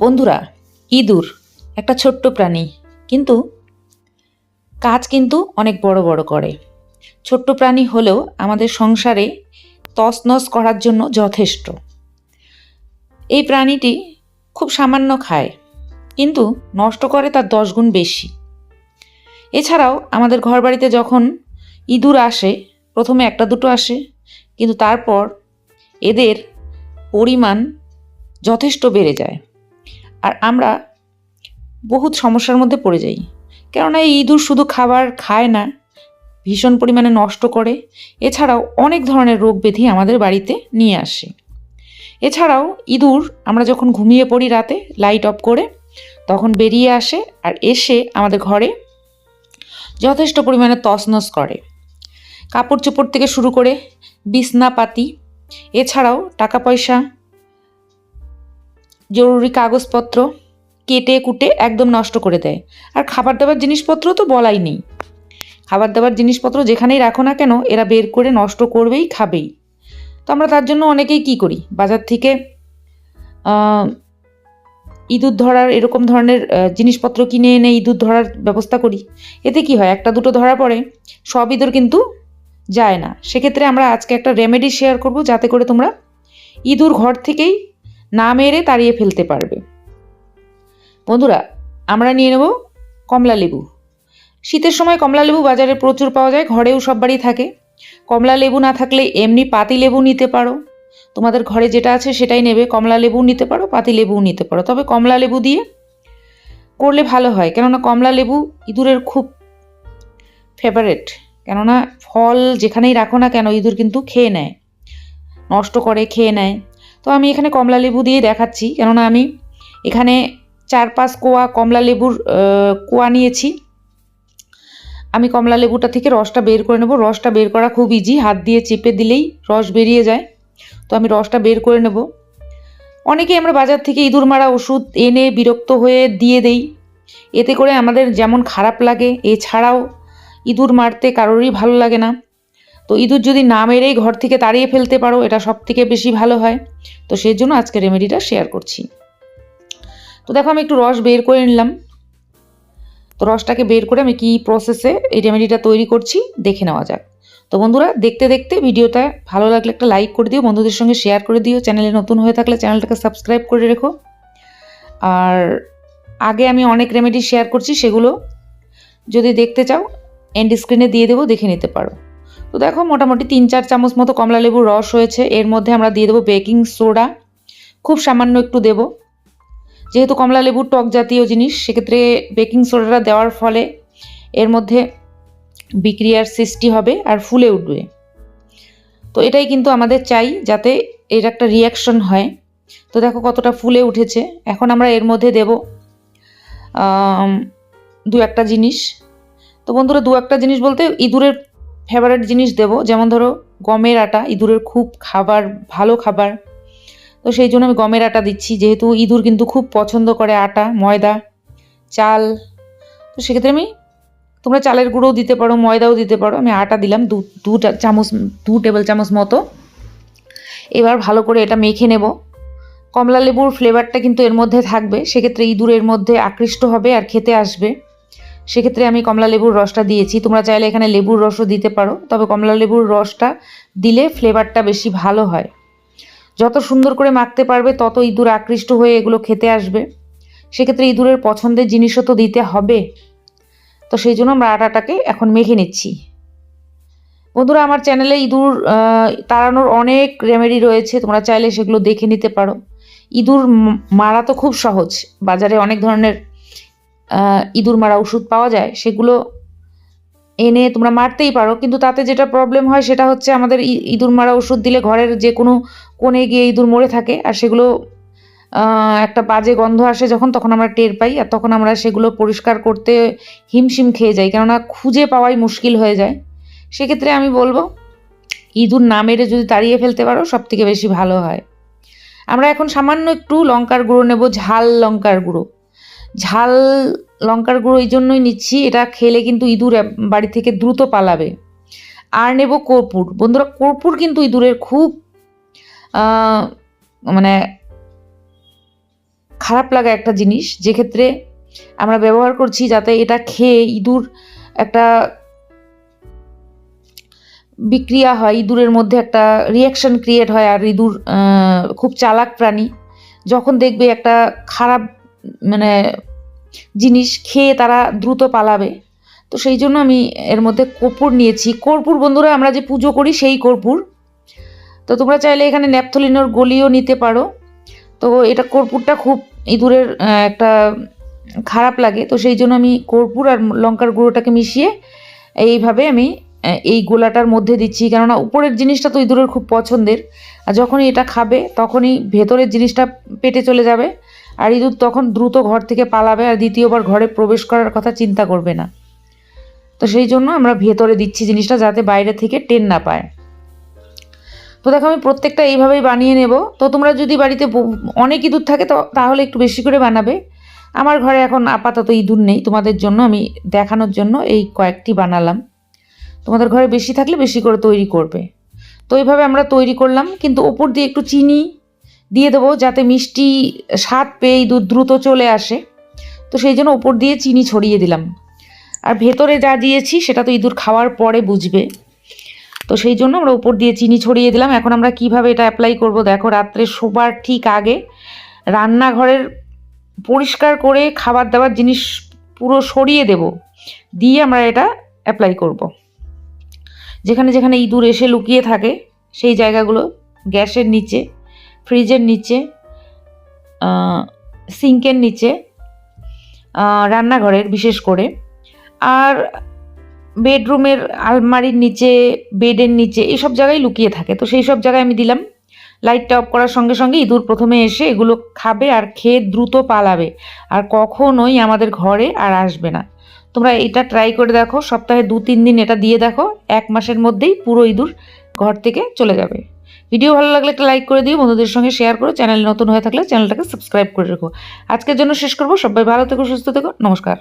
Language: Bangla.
বন্ধুরা, ইঁদুর একটা ছোট্ট প্রাণী, কিন্তু কাজ কিন্তু অনেক বড় বড় করে। ছোট্ট প্রাণী হলেও আমাদের সংসারে তছনছ করার জন্য যথেষ্ট। এই প্রাণীটি খুব সামান্য খায়, কিন্তু নষ্ট করে তার দশ গুণ বেশি। এছাড়াও আমাদের ঘরবাড়িতে যখন ইঁদুর আসে, প্রথমে একটা দুটো আসে, কিন্তু তারপর এদের পরিমাণ যথেষ্ট বেড়ে যায়। আর আমরা বহুত সমস্যার মধ্যে পড়ে যাই। কেননা এই ইঁদুর শুধু খাবার খায় না, ভীষণ পরিমাণে নষ্ট করে। এছাড়াও অনেক ধরনের রোগ ব্যাধি আমাদের বাড়িতে নিয়ে আসে। এছাড়াও ইঁদুর আমরা যখন ঘুমিয়ে পড়ি রাতে, লাইট অফ করে তখন বেরিয়ে আসে আর এসে আমাদের ঘরে যথেষ্ট পরিমাণে তছনছ করে। কাপড় চোপড় থেকে শুরু করে বিছনাপাতি, এছাড়াও টাকা পয়সা জরুরি কাগজপত্র কেটে কুটে একদম নষ্ট করে দেয়। আর খাবার দাবার জিনিসপত্র তো বলাই নেই। খাবার দাবার জিনিসপত্র যেখানেই রাখো না কেন, এরা বের করে নষ্ট করবেই, খাবেই। তো আমরা তার জন্য অনেকেই কি করি? বাজার থেকে ইঁদুর ধরার এরকম ধরনের জিনিসপত্র কিনে এনে ইঁদুর ধরার ব্যবস্থা করি। এতে কি হয়? একটা দুটো ধরা পড়ে, সব ইঁদুর কিন্তু যায় না। সেক্ষেত্রে আমরা আজকে একটা রেমেডি শেয়ার করব, যাতে করে তোমরা ইঁদুর ঘর থেকেই না মেরে তাড়িয়ে ফেলতে পারবে। বন্ধুরা, আমরা নিয়ে নেব কমলা লেবু। শীতের সময় কমলা লেবু বাজারে প্রচুর পাওয়া যায়, ঘরেও সব বাড়ি থাকে। কমলা লেবু না থাকলে এমনি পাতি লেবু নিতে পারো। তোমাদের ঘরে যেটা আছে সেটাই নেবে, কমলা লেবু নিতে পারো, পাতি লেবুও নিতে পারো। তবে কমলা লেবু দিয়ে করলে ভালো হয়, কেননা কমলা লেবু ইঁদুরের খুব ফেভারেট কেননা ফল যেখানেই রাখো না কেন, ইঁদুর কিন্তু খেয়ে নেয়, নষ্ট করে, খেয়ে নেয়। তো আমি এখানে কমলা লেবু দিয়ে দেখাচ্ছি, কেননা আমি এখানে চার পাঁচ কোয়া কমলা লেবুর কোয়া নিয়েছি। আমি কমলা লেবুটা থেকে রসটা বের করে নেব। রসটা বের করা খুব ইজি হাত দিয়ে চেপে দিলেই রস বেরিয়ে যায়। তো আমি রসটা বের করে নেব। অনেকে আমরা বাজার থেকে ইঁদুর মারা ওষুধ এনে বিরক্ত হয়ে দিয়ে দেই। এতে করে আমাদের যেমন খারাপ লাগে, এছাড়াও ইঁদুর মারতে কারোরই ভালো লাগে না। তো ইঁদুর যদি না মেরেই ঘর থেকে তাড়িয়ে ফেলতে পারো, এটা সব থেকে বেশি ভালো হয়। তো সেই জন্য আজকে রেমেডিটা শেয়ার করছি। তো দেখো আমি একটু রস বের করে নিলাম। তো রসটাকে বের করে আমি কি প্রসেসে এই রেমেডিটা তৈরি করছি, দেখে নেওয়া যাক। তো বন্ধুরা, দেখতে দেখতে ভিডিওটা ভালো লাগলে একটা লাইক করে দিও, বন্ধুদের সঙ্গে শেয়ার করে দিও। চ্যানেলে নতুন হয়ে থাকলে চ্যানেলটাকে সাবস্ক্রাইব করে রেখো। আর আগে আমি অনেক রেমেডি শেয়ার করছি, সেগুলো যদি দেখতে চাও এন্ড স্ক্রিনে দিয়ে দেবো, দেখে নিতে পারো। তো দেখো মোটামুটি তিন চার চামচ মতো কমলা লেবুর রস হয়েছে। এর মধ্যে আমরা দিয়ে দেবো বেকিং সোডা। খুব সামান্য একটু দেবো। যেহেতু কমলা লেবুর টক জাতীয় জিনিস, সেক্ষেত্রে বেকিং সোডাটা দেওয়ার ফলে এর মধ্যে বিক্রিয়ার সৃষ্টি হবে আর ফুলে উঠবে। তো এটাই কিন্তু আমাদের চাই, যাতে এর একটা রিয়াকশন হয়। তো দেখো কতটা ফুলে উঠেছে। এখন আমরা এর মধ্যে দেব দু একটা জিনিস। তো বন্ধুরা, দু একটা জিনিস বলতে ইঁদুরের ফেভারিট জিনিস দেব, যেমন ধরো গমের আটা, ইঁদুরের খুব খাবার, ভালো খাবার। তো সেই জন্য আমি গমের আটা দিচ্ছি, যেহেতু ইঁদুর কিন্তু খুব পছন্দ করে আটা, ময়দা, চাল। তো সেক্ষেত্রে আমি, তোমরা চালের গুঁড়োও দিতে পারো, ময়দাও দিতে পারো। আমি আটা দিলাম দু দু চামচ, দু টেবিল চামচ মতো। এবার ভালো করে এটা মেখে নেব। কমলা লেবুর ফ্লেভারটা কিন্তু এর মধ্যে থাকবে, সেক্ষেত্রে ইঁদুর এর মধ্যে আকৃষ্ট হবে আর খেতে আসবে। সেক্ষেত্রে আমি কমলা লেবুর রসটা দিয়েছি। তোমরা চাইলে এখানে লেবুর রসও দিতে পারো, তবে কমলা লেবুর রসটা দিলে ফ্লেভারটা বেশি ভালো হয়। যত সুন্দর করে মাখতে পারবে, তত ইঁদুর আকৃষ্ট হয়ে এগুলো খেতে আসবে। সেক্ষেত্রে ইঁদুরের পছন্দের জিনিসও তো দিতে হবে। তো সেই জন্য আমরা আটাটাকে এখন মেখে নিচ্ছি। বন্ধুরা, আমার চ্যানেলে ইঁদুর তাড়ানোর অনেক রেমেডি রয়েছে, তোমরা চাইলে সেগুলো দেখে নিতে পারো। ইঁদুর মারা তো খুব সহজ। বাজারে অনেক ধরনের ইঁদুর মারা ওষুধ পাওয়া যায়, সেগুলো এনে তোমরা মারতেই পারো। কিন্তু তাতে যেটা প্রবলেম হয়, সেটা হচ্ছে আমাদের ইঁদুর মারা ওষুধ দিলে ঘরের যে কোনো কোণে গিয়ে ইঁদুর মরে থাকে, আর সেগুলো একটা বাজে গন্ধ আসে যখন, তখন আমরা টের পাই, আর তখন আমরা সেগুলো পরিষ্কার করতে হিমশিম খেয়ে যাই। কেননা খুঁজে পাওয়াই মুশকিল হয়ে যায়। সেক্ষেত্রে আমি বলব, ইঁদুর না মেরে যদি তাড়িয়ে ফেলতে পারো সব থেকে বেশি ভালো হয়। আমরা এখন সামান্য একটু লঙ্কার গুঁড়ো নেব, ঝাল লঙ্কার গুঁড়ো। ঝাল লঙ্কার গুঁড়ো এই জন্যই নিচ্ছি। এটা খেলে কিন্তু ইঁদুর বাড়ি থেকে দ্রুত পালাবে। আর নেব কর্পূর। বন্ধুরা, কর্পূর কিন্তু ইঁদুরের খুব মানে খারাপ লাগা একটা জিনিস। যেক্ষেত্রে আমরা ব্যবহার করছি যাতে এটা খেয়ে ইঁদুর একটা বিক্রিয়া হয়, ইঁদুরের মধ্যে একটা রিয়াকশন ক্রিয়েট হয় আর ইঁদুর খুব চালাক প্রাণী। যখন দেখবে একটা খারাপ মানে জিনিস খেয়ে তারা দ্রুত পালাবে। তো সেই জন্য আমি এর মধ্যে কর্পূর নিয়েছি। কর্পূর বন্ধুরা, আমরা যে পুজো করি সেই কর্পূর। তো তোমরা চাইলে এখানে ন্যাপথলিনোর গলিও নিতে পারো। তো এটা কর্পূরটা খুব ইঁদুরের একটা খারাপ লাগে। তো সেই জন্য আমি কর্পূর আর লঙ্কার গুঁড়োটাকে মিশিয়ে এইভাবে আমি এই গোলাটার মধ্যে দিচ্ছি। কেননা উপরের জিনিসটা তো ইঁদুরের খুব পছন্দের। আর যখনই এটা খাবে, তখনই ভেতরের জিনিসটা পেটে চলে যাবে। আর ইঁদুর তখন দ্রুত ঘর থেকে পালাবে আর দ্বিতীয়বার ঘরে প্রবেশ করার কথা চিন্তা করবে না। তো সেই জন্য আমরা ভেতরে দিচ্ছি জিনিসটা যাতে বাইরে থেকে টেন না পায়। তো দেখো, আমি প্রত্যেকটা এইভাবেই বানিয়ে নেব। তো তোমরা যদি বাড়িতে অনেক ইঁদুর থাকে, তো তাহলে একটু বেশি করে বানাবে। আমার ঘরে এখন আপাতত ইঁদুর নেই। তোমাদের জন্য আমি দেখানোর জন্য এই কয়েকটি বানালাম। তোমাদের ঘরে বেশি থাকলে বেশি করে তৈরি করবে। তো এইভাবে আমরা তৈরি করলাম। কিন্তু ওপর দিয়ে একটু চিনি দিয়ে দেবো যাতে মিষ্টি স্বাদ পেয়ে ইঁদুর দ্রুত চলে আসে। তো সেই জন্য ওপর দিয়ে চিনি ছড়িয়ে দিলাম। আর ভেতরে যা দিয়েছি সেটা তো ইঁদুর খাওয়ার পরে বুঝবে। তো সেই জন্য আমরা ওপর দিয়ে চিনি ছড়িয়ে দিলাম। এখন আমরা কীভাবে এটা অ্যাপ্লাই করব দেখো, রাত্রে শোবার ঠিক আগে রান্নাঘরের পরিষ্কার করে খাবার দাবার জিনিস পুরো সরিয়ে দেব, দিয়ে আমরা এটা অ্যাপ্লাই করব। যেখানে যেখানে ইঁদুর এসে লুকিয়ে থাকে, সেই জায়গাগুলো গ্যাসের নিচে ফ্রিজের নিচে সিঙ্কের নিচে রান্নাঘরের বিশেষ করে। আর বেডরুমের আলমারির নিচে, বেডের নিচে এসব জায়গায় লুকিয়ে থাকে। তো সেই সব জায়গায় আমি দিলাম। লাইটটা অফ করার সঙ্গে সঙ্গে ইঁদুর প্রথমে এসে এগুলো খাবে আর খেয়ে দ্রুত পালাবে। আর কখনোই আমাদের ঘরে আর আসবে না। তোমরা এটা ট্রাই করে দেখো। সপ্তাহে দু তিন দিন এটা দিয়ে দেখো। এক মাসের মধ্যেই পুরো ইঁদুর ঘর থেকে চলে যাবে। ভিডিও ভালো লাগলে একটা লাইক করে দিও, বন্ধুদের সঙ্গে শেয়ার করো চ্যানেল নতুন হয়ে থাকলে চ্যানেলটাকে সাবস্ক্রাইব করে রেখো। আজকের জন্য শেষ করব, সবাই ভালো থেকো, সুস্থ থেকো, নমস্কার।